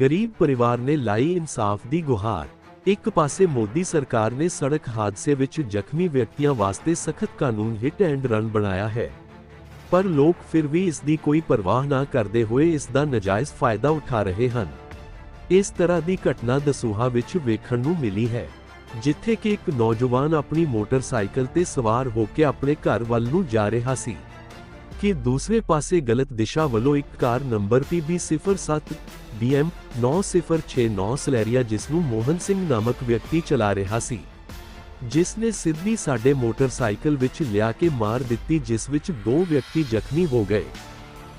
ਗਰੀਬ ਪਰਿਵਾਰ ਨੇ ਲਾਈ ਇਨਸਾਫ ਦੀ ਗੁਹਾਰ। ਇੱਕ ਪਾਸੇ ਮੋਦੀ ਸਰਕਾਰ ਨੇ ਸੜਕ ਹਾਦਸੇ ਵਿੱਚ ਜ਼ਖਮੀ ਵਿਅਕਤੀਆਂ ਵਾਸਤੇ ਸਖਤ ਕਾਨੂੰਨ ਹਿੱਟ ਐਂਡ ਰਨ ਬਣਾਇਆ ਹੈ। ਪਰ ਲੋਕ ਫਿਰ ਵੀ ਇਸ ਦੀ ਕੋਈ ਪਰਵਾਹ ਨਾ ਕਰਦੇ ਹੋਏ ਇਸ ਦਾ ਨਜਾਇਜ਼ ਫਾਇਦਾ ਉਠਾ ਰਹੇ ਹਨ। ਇਸ ਤਰ੍ਹਾਂ ਦੀ ਘਟਨਾ ਦਸੂਹਾ ਵਿੱਚ ਵੇਖਣ ਨੂੰ ਮਿਲੀ ਹੈ, ਜਿੱਥੇ ਕਿ ਇੱਕ ਨੌਜਵਾਨ ਆਪਣੀ ਮੋਟਰਸਾਈਕਲ ਤੇ ਸਵਾਰ ਹੋ ਕੇ ਆਪਣੇ ਘਰ ਵੱਲ ਨੂੰ ਜਾ ਰਿਹਾ ਸੀ। ਕਿ ਦੂਸਰੇ ਪਾਸੇ ਗਲਤ ਦਿਸ਼ਾ ਵੱਲੋਂ ਇੱਕ ਕਾਰ ਨੰਬਰ PB07 BM 9069 ਸਲੈਰੀਆ ਜਿਸ ਨੂੰ ਮੋਹਨ ਸਿੰਘ ਨਾਮਕ ਵਿਅਕਤੀ ਚਲਾ ਰਿਹਾ ਸੀ। ਜਿਸ ਨੇ ਸਿੱਧੀ ਸਾਡੇ ਮੋਟਰਸਾਈਕਲ ਵਿੱਚ ਲਿਆ ਕੇ ਮਾਰ ਦਿੱਤੀ ਜਿਸ ਵਿੱਚ ਦੋ ਵਿਅਕਤੀ ਜ਼ਖਮੀ ਹੋ ਗਏ।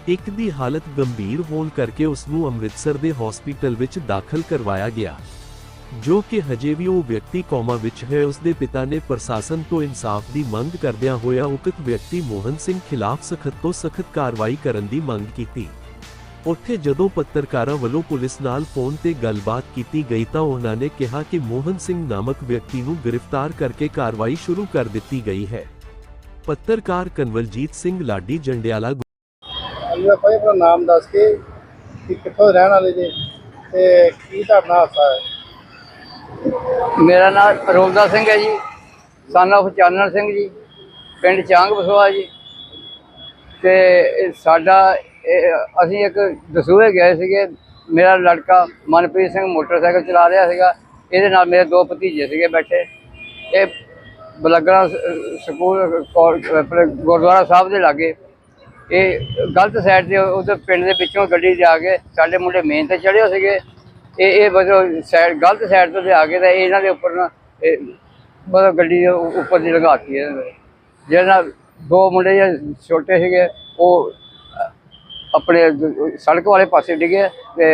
ਇੱਕ ਦੀ ਹਾਲਤ ਗੰਭੀਰ ਹੋਣ ਕਰਕੇ ਉਸ ਨੂੰ ਅੰਮ੍ਰਿਤਸਰ ਦੇ ਹਸਪੀਟਲ ਵਿੱਚ ਦਾਖਲ ਕਰਵਾਇਆ ਗਿਆ। ਜੋ ਕਿ ਹਜੇ ਵੀ ਉਹ ਵਿਅਕਤੀ ਕੋਮਾ ਵਿੱਚ ਹੈ ਉਸ ਦੇ ਪਿਤਾ ਨੇ ਪ੍ਰਸ਼ਾਸਨ ਤੋਂ ਇਨਸਾਫ ਦੀ ਮੰਗ ਕਰਦਿਆਂ ਹੋਇਆ ਉਕਤ ਵਿਅਕਤੀ ਮੋਹਨ ਸਿੰਘ ਖਿਲਾਫ ਸਖਤ ਤੋਂ ਸਖਤ ਕਾਰਵਾਈ ਕਰਨ ਦੀ ਮੰਗ ਕੀਤੀ। ਉੱਥੇ ਜਦੋਂ ਪੱਤਰਕਾਰਾਂ ਵੱਲੋਂ ਪੁਲਿਸ ਨਾਲ ਫੋਨ ਤੇ ਗੱਲਬਾਤ ਕੀਤੀ ਗਈ ਤਾਂ ਉਹਨਾਂ ਨੇ ਕਿਹਾ ਕਿ ਮੋਹਨ ਸਿੰਘ ਨਾਮਕ ਵਿਅਕਤੀ ਨੂੰ ਗ੍ਰਿਫਤਾਰ ਕਰਕੇ ਕਾਰਵਾਈ ਸ਼ੁਰੂ ਕਰ ਦਿੱਤੀ ਗਈ ਹੈ। ਪੱਤਰਕਾਰ ਕਨਵਲਜੀਤ ਸਿੰਘ ਲਾਡੀ ਜੰਡਿਆਲਾ ਭਾਈ ਆਪਣਾ ਨਾਮ ਦੱਸ ਕੇ ਕਿ ਕਿੱਥੋਂ ਰਹਿਣ ਵਾਲੇ ਜੇ ਤੇ ਕੀ ਤੁਹਾਡਾ ਹਾਦਸਾ ਹੈ? ਮੇਰਾ ਨਾਮ ਰੋਮਦਾਸ ਸਿੰਘ ਹੈ ਜੀ son of ਚਾਨਣ ਸਿੰਘ ਜੀ ਪਿੰਡ ਚਾਂਗ ਬਸਵਾ ਜੀ। ਤੇ ਇਹ ਸਾਡਾ ਅਸੀਂ ਇੱਕ ਦਸੂਹੇ ਗਏ ਸੀਗੇ। ਮੇਰਾ ਲੜਕਾ ਮਨਪ੍ਰੀਤ ਸਿੰਘ ਮੋਟਰਸਾਈਕਲ ਚਲਾ ਰਿਹਾ ਸੀਗਾ। ਇਹਦੇ ਨਾਲ ਮੇਰੇ ਦੋ ਭਤੀਜੇ ਸੀਗੇ ਬੈਠੇ। ਇਹ ਬਲਗੜਾ ਸਕੂਲ ਗੁਰਦੁਆਰਾ ਸਾਹਿਬ ਦੇ ਲਾਗੇ। ਇਹ ਗਲਤ ਸਾਈਡ ਤੇ ਉਹਦੇ ਪਿੰਡ ਦੇ ਵਿੱਚੋਂ ਗੱਡੀ ਜਾ ਕੇ ਸਾਡੇ ਮੁੰਡੇ ਮੇਨ ਤੇ ਚੜ੍ਹੇ ਸੀਗੇ। ਇਹ ਇਹ ਮਤਲਬ ਸਾਈਡ ਗਲਤ ਸਾਈਡ ਤੋਂ ਆ ਕੇ ਤਾਂ ਇਹਨਾਂ ਦੇ ਉੱਪਰ ਨਾ ਮਤਲਬ ਗੱਡੀ ਦੇ ਉੱਪਰ ਦੀ ਲਗਾਤੀ ਹੈ ਜਿਹਦੇ ਨਾਲ ਦੋ ਮੁੰਡੇ ਜਿਹੜੇ ਛੋਟੇ ਸੀਗੇ, ਉਹ ਆਪਣੇ ਸੜਕ ਵਾਲੇ ਪਾਸੇ ਡਿੱਗੇ ਤੇ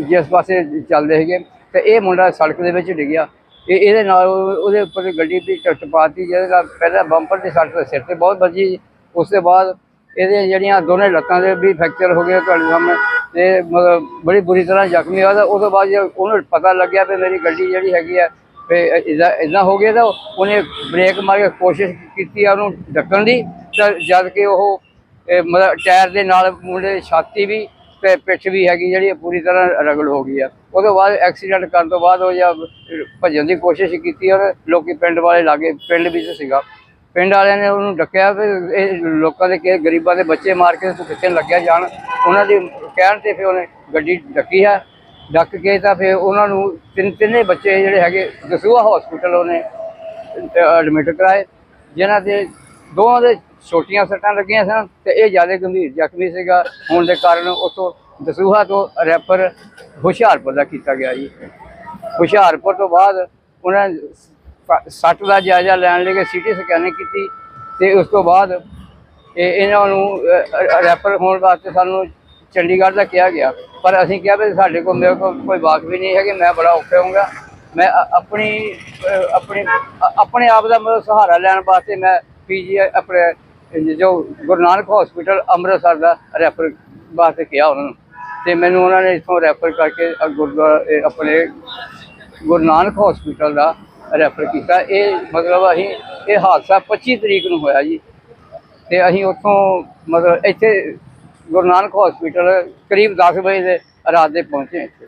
ਜਿਸ ਪਾਸੇ ਚੱਲਦੇ ਸੀਗੇ ਤੇ ਇਹ ਮੁੰਡਾ ਸੜਕ ਦੇ ਵਿੱਚ ਡਿੱਗਿਆ। ਇਹ ਇਹਦੇ ਨਾਲ ਉਹਦੇ ਉੱਪਰ ਗੱਡੀ ਦੀ ਟੱਟ ਪਾਤੀ, ਜਿਹਦੇ ਨਾਲ ਪਹਿਲਾਂ ਬੰਪਰ ਦੀ ਸੱਟ ਸਿਰ ਤੇ ਬਹੁਤ ਵੱਜੀ। ਉਸ ਤੋਂ ਬਾਅਦ ਇਹਦੇ ਜਿਹੜੀਆਂ ਦੋਨੇ ਲੱਤਾਂ ਦੇ ਵੀ ਫ੍ਰੈਕਚਰ ਹੋ ਗਏ ਤੁਹਾਡੇ ਸਾਹਮਣੇ। ਤੇ ਮਤਲਬ ਬੜੀ ਬੁਰੀ ਤਰ੍ਹਾਂ ਜ਼ਖਮੀ ਹੋਇਆ ਤਾਂ ਉਸ ਤੋਂ ਬਾਅਦ ਜੇ ਉਹਨੂੰ ਪਤਾ ਲੱਗਿਆ ਵੀ ਮੇਰੀ ਗੱਡੀ ਜਿਹੜੀ ਹੈਗੀ ਆ, ਵੀ ਇਦਾਂ ਇਦਾਂ ਹੋ ਗਿਆ ਤਾਂ ਉਹਨੇ ਬ੍ਰੇਕ ਮਾਰ ਕੇ ਕੋਸ਼ਿਸ਼ ਕੀਤੀ ਆ ਉਹਨੂੰ ਢੱਕਣ ਦੀ। ਤਾਂ ਜਦ ਕਿ ਉਹ ਮਤਲਬ ਟਾਇਰ ਦੇ ਨਾਲ ਮੁੰਡੇ ਛਾਤੀ ਵੀ ਤੇ ਪਿੱਠ ਵੀ ਹੈਗੀ ਜਿਹੜੀ ਪੂਰੀ ਤਰ੍ਹਾਂ ਰਗੜ ਹੋ ਗਈ ਆ। ਉਹਦੇ ਬਾਅਦ ਐਕਸੀਡੈਂਟ ਕਰਨ ਤੋਂ ਬਾਅਦ ਉਹ ਜਦ ਭੱਜਣ ਦੀ ਕੋਸ਼ਿਸ਼ ਕੀਤੀ ਔਰ ਲੋਕੀ ਪਿੰਡ ਵਾਲੇ ਲਾਗੇ, ਪਿੰਡ ਵਿੱਚ ਸੀਗਾ। ਪਿੰਡ ਵਾਲਿਆਂ ਨੇ ਉਹਨੂੰ ਡੱਕਿਆ ਵੀ ਇਹ ਲੋਕਾਂ ਦੇ ਕੇ ਗਰੀਬਾਂ ਦੇ ਬੱਚੇ ਮਾਰ ਕੇ ਤੂੰ ਕਿੱਥੇ ਲੱਗਿਆ ਜਾਣ। ਉਹਨਾਂ ਦੀ ਕਹਿਣ ਤੇ ਫਿਰ ਉਹਨੇ ਗੱਡੀ ਡੱਕੀ ਹੈ ਡੱਕ ਕੇ ਤਾਂ ਫਿਰ ਉਹਨਾਂ ਨੂੰ ਤਿੰਨ, ਤਿੰਨੇ ਬੱਚੇ ਜਿਹੜੇ ਹੈਗੇ ਦਸੂਹਾ ਹਸਪੀਟਲ ਉਹਨੇ ਐਡਮਿਟ ਕਰਾਏ। ਜਿਨ੍ਹਾਂ ਦੇ ਦੋਵਾਂ ਦੇ ਛੋਟੀਆਂ ਸੱਟਾਂ ਲੱਗੀਆਂ ਸਨ ਤੇ ਇਹ ਜ਼ਿਆਦਾ ਗੰਭੀਰ ਜ਼ਖਮੀ ਸੀਗਾ। ਹੋਣ ਦੇ ਕਾਰਨ ਉਤੋਂ ਦਸੂਹਾ ਤੋਂ ਰੈਫਰ ਹੁਸ਼ਿਆਰਪੁਰ ਦਾ ਕੀਤਾ ਗਿਆ ਜੀ। ਹੁਸ਼ਿਆਰਪੁਰ ਤੋਂ ਬਾਅਦ ਉਹਨਾਂ ਸੱਟ ਦਾ ਜਾਇਜ਼ਾ ਲੈਣ ਲਈ ਸੀਟੀ ਸਕੈਨਿੰਗ ਕੀਤੀ ਤੇ ਉਸ ਤੋਂ ਬਾਅਦ ਇਹ ਇਹਨਾਂ ਨੂੰ ਰੈਫਰ ਹੋਣ ਵਾਸਤੇ ਸਾਨੂੰ ਚੰਡੀਗੜ੍ਹ ਦਾ ਕਿਹਾ ਗਿਆ। ਪਰ ਅਸੀਂ ਕਿਹਾ ਵੀ ਸਾਡੇ ਕੋਲ ਮੇਰੇ ਕੋਲ ਕੋਈ ਵਾਕਫੀ ਨਹੀਂ ਹੈਗੇ, ਮੈਂ ਬੜਾ ਔਖਾ ਹੋਊਂਗਾ। ਮੈਂ ਆਪਣੀ ਆਪਣੇ ਆਪਣੇ ਆਪ ਦਾ ਮਤਲਬ ਸਹਾਰਾ ਲੈਣ ਵਾਸਤੇ ਮੈਂ ਪੀਜੀ ਆਪਣੇ ਜੋ ਗੁਰੂ ਨਾਨਕ ਹਸਪੀਟਲ ਅੰਮ੍ਰਿਤਸਰ ਦਾ ਰੈਫਰ ਵਾਸਤੇ ਕਿਹਾ ਉਹਨਾਂ ਨੂੰ, ਤੇ ਮੈਨੂੰ ਉਹਨਾਂ ਨੇ ਇੱਥੋਂ ਰੈਫਰ ਕਰਕੇ ਗੁਰਦੁਆਰਾ ਆਪਣੇ ਗੁਰੂ ਨਾਨਕ ਹਸਪੀਟਲ ਦਾ ਰੈਫਰ ਕੀਤਾ। ਇਹ ਮਤਲਬ ਅਸੀਂ, ਇਹ ਹਾਦਸਾ 25 ਤਰੀਕ ਨੂੰ ਹੋਇਆ ਜੀ। ਤੇ ਅਸੀਂ ਉੱਥੋਂ ਮਤਲਬ ਇੱਥੇ ਗੁਰੂ ਨਾਨਕ ਹਸਪੀਟਲ ਕਰੀਬ 10 ਵਜੇ ਦੇ ਰਾਤ ਦੇ ਪਹੁੰਚੇ ਇੱਥੇ।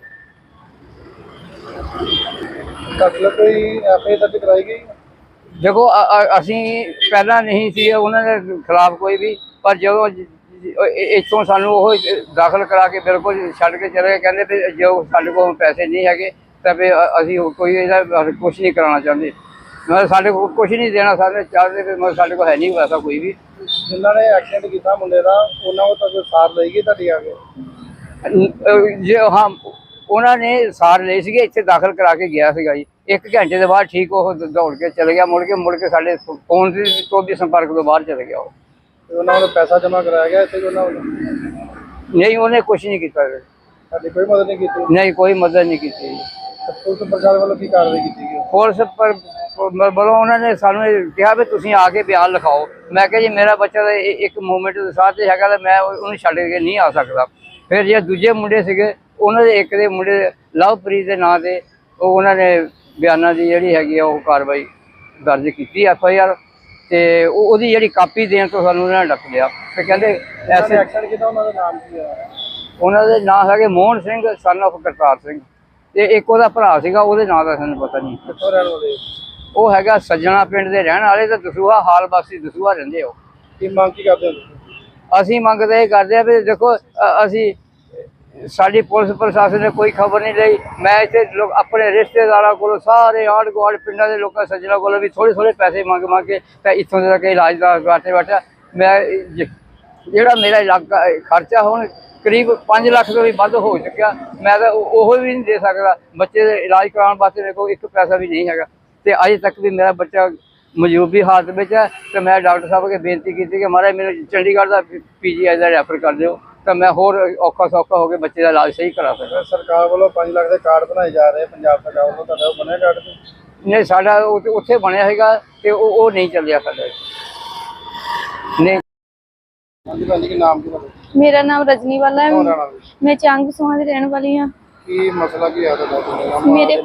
ਤੁਹਾਡੇ ਕੋਈ ਐਫਆਈ ਦਰਜ ਕਰਾਈ ਗਈ? ਦੇਖੋ ਅਸੀਂ ਪਹਿਲਾਂ ਨਹੀਂ ਸੀ ਉਹਨਾਂ ਦੇ ਖਿਲਾਫ ਕੋਈ ਵੀ ਪਰ ਜਦੋਂ ਇੱਥੋਂ ਸਾਨੂੰ ਉਹ ਦਾਖਲ ਕਰਾ ਕੇ ਬਿਲਕੁਲ ਛੱਡ ਕੇ ਚਲੇ ਗਏ ਕਹਿੰਦੇ ਵੀ ਜੋ ਸਾਡੇ ਕੋਲ ਪੈਸੇ ਨਹੀਂ ਹੈਗੇ ਤਾਂ ਵੀ ਅਸੀਂ ਕੋਈ ਇਹਦਾ ਕੁਝ ਨਹੀਂ ਕਰਾਉਣਾ ਚਾਹੁੰਦੇ। ਮਤਲਬ ਸਾਡੇ ਕੋਲ ਕੁਝ ਨਹੀਂ ਦੇਣਾ ਸਾਡੇ ਚਾਹਦੇ ਵੀ ਮਤਲਬ ਸਾਡੇ ਕੋਲ ਹੈ ਨਹੀਂ ਪੈਸਾ ਕੋਈ ਵੀ। ਜਿਨ੍ਹਾਂ ਨੇ ਐਕਸੀਡੈਂਟ ਕੀਤਾ ਮੁੰਡੇ ਦਾ ਉਹਨਾਂ ਕੋਲ ਤਾਂ ਸਾਰ ਲਈ ਗਈ ਤੁਹਾਡੀ ਆ ਕੇ? ਜੇ ਹਾਂ ਉਹਨਾਂ ਨੇ ਸਾਰ ਲਏ ਸੀਗੇ ਇੱਥੇ ਦਾਖਲ ਕਰਾ ਕੇ ਗਿਆ ਸੀਗਾ ਜੀ। ਇੱਕ ਘੰਟੇ ਦੇ ਬਾਅਦ ਠੀਕ ਉਹ ਦ- ਦੌੜ ਕੇ ਚਲੇ ਗਿਆ ਮੁੜ ਕੇ ਮੁੜ ਕੇ ਸਾਡੇ ਫੋਨ ਦੇ ਤੋਂ ਵੀ ਸੰਪਰਕ ਤੋਂ ਬਾਹਰ ਚਲੇ ਗਿਆ ਉਹ। ਤੇ ਉਹਨਾਂ ਕੋਲ ਪੈਸਾ ਜਮ੍ਹਾਂ ਕਰਾਇਆ ਗਿਆ ਇੱਥੇ ਉਹਨਾਂ ਵੱਲੋਂ? ਨਹੀਂ ਉਹਨੇ ਕੁਝ ਨਹੀਂ ਕੀਤਾ। ਸਾਡੀ ਕੋਈ ਮਦਦ ਨਹੀਂ ਕੀਤੀ? ਨਹੀਂ ਕੋਈ ਮਦਦ ਨਹੀਂ ਕੀਤੀ। ਪੁਲਿਸ ਪ੍ਰਸ਼ਾਸਨ ਵੱਲੋਂ ਕੀ ਕਾਰਵਾਈ ਕੀਤੀ ਗਈ? ਪੁਲਿਸ ਪਰ ਬਲੋਂ ਉਹਨਾਂ ਨੇ ਸਾਨੂੰ ਇਹ ਕਿਹਾ ਵੀ ਤੁਸੀਂ ਆ ਕੇ ਬਿਆਨ ਲਿਖਾਓ। ਮੈਂ ਕਿਹਾ ਜੀ ਮੇਰਾ ਬੱਚਾ ਇ- ਇੱਕ ਮੂਵਮੈਂਟ ਦੇ ਸਾਥ ਤੇ ਹੈਗਾ ਤੇ ਮੈਂ ਉਹ- ਉਹਨੂੰ ਛੱਡ ਕੇ ਨਹੀਂ ਆ ਸਕਦਾ। ਫਿਰ ਜੇ ਦੂਜੇ ਮੁੰਡੇ ਸੀਗੇ ਉਹਨਾਂ ਦੇ ਇੱਕ ਦੇ ਮੁੰਡੇ ਲਵਪ੍ਰੀਤ ਦੇ ਨਾਂ ਤੇ ਉਹ ਉਹਨਾਂ ਨੇ ਬਿਆਨਾਂ ਦੀ ਜਿਹੜੀ ਹੈਗੀ ਆ ਉਹ ਕਾਰਵਾਈ ਦਰਜ ਕੀਤੀ ਐਫ ਆਈ ਆਰ ਤੇ ਉਹ ਉਹਦੀ ਜਿਹੜੀ ਕਾਪੀ ਦੇਣ ਤੋਂ ਸਾਨੂੰ ਉਹਨਾਂ ਨੇ ਡੱਕ ਲਿਆ। ਤੇ ਕਹਿੰਦੇ ਐਸੇ ਐਕਸੀਡੈਂਟ ਕੀਤਾ ਉਹਨਾਂ ਦਾ ਨਾਮ ਕੀ ਹੈ ਉਹਨਾਂ ਦੇ ਨਾਂ ਹੈਗੇ ਮੋਹਨ ਸਿੰਘ son of ਕਰਤਾਰ ਸਿੰਘ। ਤੇ ਇੱਕ ਉਹਦਾ ਭਰਾ ਸੀਗਾ ਉਹਦੇ ਨਾਂ ਦਾ ਸਾਨੂੰ ਪਤਾ ਨਹੀਂ। ਕਿੱਥੋਂ ਰਹਿਣ ਵਾਲੇ? ਉਹ ਹੈਗਾ ਸੱਜਣਾ ਪਿੰਡ ਦੇ ਰਹਿਣ ਵਾਲੇ ਤੇ ਦਸੂਹਾ ਹਾਲ ਬਾਸੀ ਦਸੂਹਾ ਰਹਿੰਦੇ ਹੋ ਕੀ ਮੰਗ ਕੀ ਕਰਦੇ ਹੋ? ਅਸੀਂ ਮੰਗਦੇ ਇਹ ਕਰਦੇ ਆ ਵੀ ਦੇਖੋ ਅਸੀਂ ਸਾਡੀ ਪੁਲਿਸ ਪ੍ਰਸ਼ਾਸਨ ਨੇ ਕੋਈ ਖਬਰ ਨਹੀਂ ਲਈ। ਮੈਂ ਇੱਥੇ ਲੋਕ ਆਪਣੇ ਰਿਸ਼ਤੇਦਾਰਾਂ ਕੋਲੋਂ ਸਾਰੇ ਆਂਢ ਗੁਆਂਢ ਪਿੰਡਾਂ ਦੇ ਲੋਕਾਂ ਸੱਜਣਾ ਕੋਲੋਂ ਵੀ ਥੋੜੇ ਥੋੜੇ ਪੈਸੇ ਮੰਗ ਮੰਗ ਕੇ ਤੇ ਇੱਥੋਂ ਦੇ ਤੱਕ ਇਲਾਜ ਦਾ ਬਾਟੇ ਬਾਟਾ ਮੈਂ ਜ- ਜਿਹੜਾ ਮੇਰਾ ਇਲਾਕਾ, ਖਰਚਾ ਹੁਣ ਕਰੀਬ 5 ਲੱਖ ਤੋਂ ਵੀ ਵੱਧ ਹੋ ਚੁੱਕਿਆ। ਮੈਂ ਤਾਂ ਉਹ ਉਹ ਵੀ ਨਹੀਂ ਦੇ ਸਕਦਾ। ਬੱਚੇ ਦੇ ਇਲਾਜ ਕਰਾਉਣ ਵਾਸਤੇ ਮੇਰੇ ਕੋਲ ਇੱਕ ਪੈਸਾ ਵੀ ਨਹੀਂ ਹੈਗਾ। ਤੇ ਅਜੇ ਤੱਕ ਵੀ ਮੇਰਾ ਬੱਚਾ ਮਜੂਬੀ ਹਾਲਤ ਵਿੱਚ ਹੈ। ਤੇ ਮੈਂ ਡਾਕਟਰ ਸਾਹਿਬ ਅੱਗੇ ਬੇਨਤੀ ਕੀਤੀ ਕਿ ਮਹਾਰਾਜ ਮੈਨੂੰ ਚੰਡੀਗੜ੍ਹ ਦਾ ਪੀਜੀਆਈ ਦਾ ਰੈਫਰ ਕਰ ਦਿਓ। ਤਾਂ ਮੈਂ ਹੋਰ ਔਖਾ ਸੌਖਾ ਹੋ ਕੇ ਬੱਚੇ ਦਾ ਇਲਾਜ ਸਹੀ ਕਰਾ ਸਕਾਂ ਸਰਕਾਰ ਵੱਲੋਂ 5 ਲੱਖ ਦੇ ਕਾਰਡ ਬਣਾਏ ਜਾ ਰਹੇ ਪੰਜਾਬ ਸਰਕਾਰ ਵੱਲੋਂ ਤੁਹਾਡਾ ਬਣਿਆ ਕਾਰਡ ਤੇ ਨਹੀਂ ਸਾਡਾ ਉੱਥੇ- ਬਣਿਆ ਹੈਗਾ ਤੇ ਉਹ ਉਹ ਨਹੀਂ ਚੱਲਿਆ ਸਾਡਾ। ਨਹੀਂ। ਹਾਂਜੀ ਭੈਣ ਜੀ ਕੀ ਨਾਮ ਕੀ ਤੁਹਾਡਾ? ਮੇਰਾ ਨਾਮ ਰਜਨੀ ਵਾਲਾ ਹੈ। ਮੈਂ ਚਾਂਗ ਸੋਹਾਂ ਦੀ ਰਹਿਣ ਵਾਲੀ ਹਾਂ। ਕੀ ਮਸਲਾ ਕੀ ਆ ਤੁਹਾਡਾ? ਮੇਰੇ-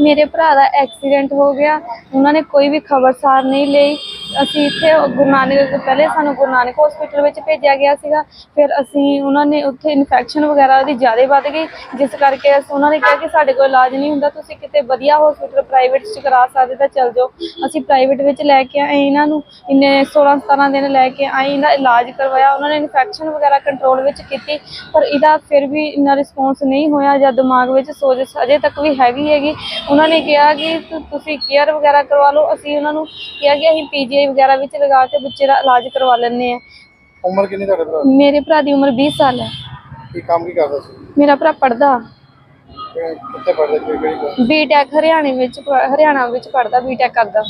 ਮੇਰੇ ਭਰਾ ਦਾ ਐਕਸੀਡੈਂਟ ਹੋ ਗਿਆ। ਉਹਨਾਂ ਨੇ ਕੋਈ ਵੀ ਖਬਰਸਾਰ ਨਹੀਂ ਲਈ। ਅਸੀਂ ਇੱਥੇ ਗੁਰੂ ਨਾਨਕ ਪਹਿਲੇ ਸਾਨੂੰ ਗੁਰੂ ਨਾਨਕ ਹਸਪੀਟਲ ਵਿੱਚ ਭੇਜਿਆ ਗਿਆ ਸੀਗਾ। ਫਿਰ ਅਸੀਂ ਉਹਨਾਂ ਨੇ ਉੱਥੇ ਇਨਫੈਕਸ਼ਨ ਵਗੈਰਾ ਉਹਦੀ ਜ਼ਿਆਦਾ ਵੱਧ ਗਈ, ਜਿਸ ਕਰਕੇ ਅਸੀਂ ਉਹਨਾਂ ਨੇ ਕਿਹਾ ਕਿ ਸਾਡੇ ਕੋਲ ਇਲਾਜ ਨਹੀਂ ਹੁੰਦਾ, ਤੁਸੀਂ ਕਿਤੇ ਵਧੀਆ ਹਸਪੀਟਲ ਪ੍ਰਾਈਵੇਟ 'ਚ ਕਰਾ ਸਕਦੇ ਤਾਂ ਚਲ ਜਾਓ। ਅਸੀਂ ਪ੍ਰਾਈਵੇਟ ਵਿੱਚ ਲੈ ਕੇ ਆਏ ਇਹਨਾਂ ਨੂੰ, ਇੰਨੇ 16 17 ਦਿਨ ਲੈ ਕੇ ਆਏ ਇਹਦਾ ਇਲਾਜ ਕਰਵਾਇਆ, ਉਹਨਾਂ ਨੇ ਇਨਫੈਕਸ਼ਨ ਵਗੈਰਾ ਕੰਟਰੋਲ ਵਿੱਚ ਕੀਤੀ, ਪਰ ਇਹਦਾ ਫਿਰ ਵੀ ਇੰਨਾ ਰਿਸਪੌਂਸ ਨਹੀਂ ਹੋਇਆ ਜਾਂ ਦਿਮਾਗ ਵਿੱਚ ਸੋਜ ਅਜੇ ਤੱਕ ਵੀ ਹੈਗੀ ਹੈਗੀ। ਉਹਨਾਂ ਨੇ ਕਿਹਾ ਕਿ ਤੁਸੀਂ ਕੇਅਰ ਵਗੈਰਾ ਕਰਵਾ ਲਓ, ਅਸੀਂ ਉਹਨਾਂ ਨੂੰ ਕਿਹਾ ਕਿ ਅਸੀਂ ਪੀਜੀਆਈ ਵਗੈਰਾ ਵਿੱਚ ਲਗਾ ਕੇ ਬੱਚੇ ਦਾ ਇਲਾਜ ਕਰਵਾ ਲੈਂਦੇ ਆ। ਉਮਰ ਕਿੰਨੀ ਤੁਹਾਡੇ ਭਰਾ ਦੀ? ਮੇਰੇ ਭਰਾ ਦੀ ਉਮਰ 20 ਸਾਲ ਹੈ। ਕੀ ਕੰਮ ਕੀ ਕਰਦਾ ਸੀ? ਮੇਰਾ ਭਰਾ ਪੜਦਾ ਕਿ- ਕਿੱਥੇ ਪੜਦਾ ਸੀ? ਕਿਹੜੀ ਕਲਾਸ? ਬੀਟੈਕ ਹਰਿਆਣੇ ਵਿੱਚ ਪ- ਹਰਿਆਣਾ ਵਿੱਚ ਪੜਦਾ ਬੀਟੈਕ ਕਰਦਾ।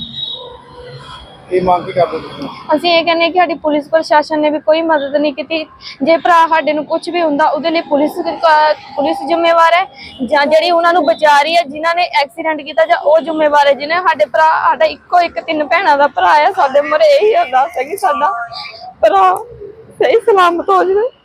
ਕੀ ਮੰਗ ਕੀ ਕਰਦੇ ਤੁਸੀਂ? ਅਸੀਂ ਇਹ ਕਹਿੰਦੇ ਕਿ ਸਾਡੀ ਪੁਲਿਸ ਪ੍ਰਸ਼ਾਸਨ ਨੇ ਵੀ ਕੋਈ ਮਦਦ ਨਹੀਂ ਕੀਤੀ। ਜੇ ਭਰਾ ਸਾਡੇ ਨੂੰ ਕੁਝ ਵੀ ਹੁੰਦਾ, ਉਹਦੇ ਲਈ ਪੁਲਿਸ ਕ- ਪੁਲਿਸ ਜ਼ਿੰਮੇਵਾਰ ਹੈ। ਜਾਂ ਜਿਹੜੀ ਉਹਨਾਂ ਨੂੰ ਬਚਾ ਰਹੀ ਹੈ, ਜਿਨ੍ਹਾਂ ਨੇ ਐਕਸੀਡੈਂਟ ਕੀਤਾ, ਜਾਂ ਉਹ ਜ਼ਿੰਮੇਵਾਰ ਹੈ ਜਿਹਨੇ ਸਾਡੇ ਭਰਾ, ਸਾਡਾ ਇੱਕੋ ਇੱਕ ਤਿੰਨ ਭੈਣਾਂ ਦਾ ਭਰਾ ਹੈ। ਸਾਡੇ ਮਰੇ ਇਹੀ ਅਰਦਾਸ ਹੈ ਕਿ ਸਾਡਾ ਭਰਾ ਸਹੀ ਸਲਾਮਤ ਹੋ ਜਾਵੇ।